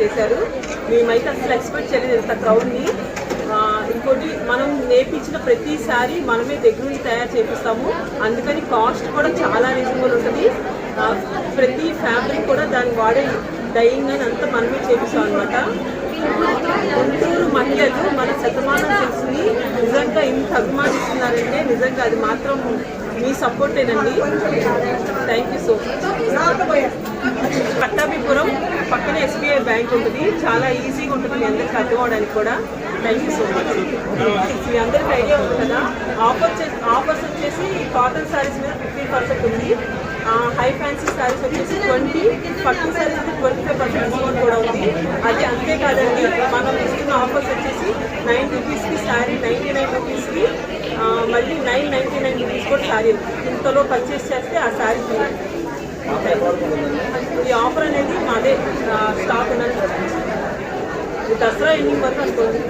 చేశారు. మేమైతే అసలు ఎక్స్పెక్ట్ చేయలేదు ఇంత క్రౌడ్ని ఇంకోటి మనం నేర్పించిన ప్రతిసారి మనమే దగ్గరుండి తయారు చేపిస్తాము. అందుకని కాస్ట్ కూడా చాలా రీజనబుల్ ఉంటుంది. ప్రతి ఫ్యాబ్రిక్ కూడా దానికి వాడే డైయింగ్ అని అంతా మనమే చేపిస్తాం అనమాట గుంటూరు మహిళలు మన శతమానం తెలుసుని నిజంగా ఇంత అభిమానిస్తున్నారంటే నిజంగా అది మాత్రం మీ సపోర్టేనండి thank you so much Pattabhipuram పక్కన ఎస్బీఐ బ్యాంక్ ఉంటుంది. చాలా ఈజీగా ఉంటుంది మీ అందరికి అర్థం కూడా. థ్యాంక్ యూ సో మచ్ మీ అందరికి ఐడియా ఉంది కదా? ఆఫర్స్ ఆఫర్స్ వచ్చేసి కాటన్ శారీస్ మీద ఫిఫ్టీన్ పర్సెంట్ ఉంది. హై ఫ్యాన్సీ శారీస్ వచ్చేసి ట్వంటీ పట్టు saris twenty five percent discount కూడా ఉంది. అది అంతేకాదండి మనం ఇస్తున్న ఆఫర్స్ వచ్చేసి నైన్ రూపీస్కి శారీ నైంటీ నైన్ రూపీస్కి మళ్ళీ నైన్ నైంటీ నైన్ రూపీస్ కూడా శారీ ఇంతలో పర్చేస్ చేస్తే ఆ శారీ ఓకే ఆఫర్ అనేది మాదే స్టాక్ ఉన్నది. దసరా ఎన్ని వరకు వస్తుంది?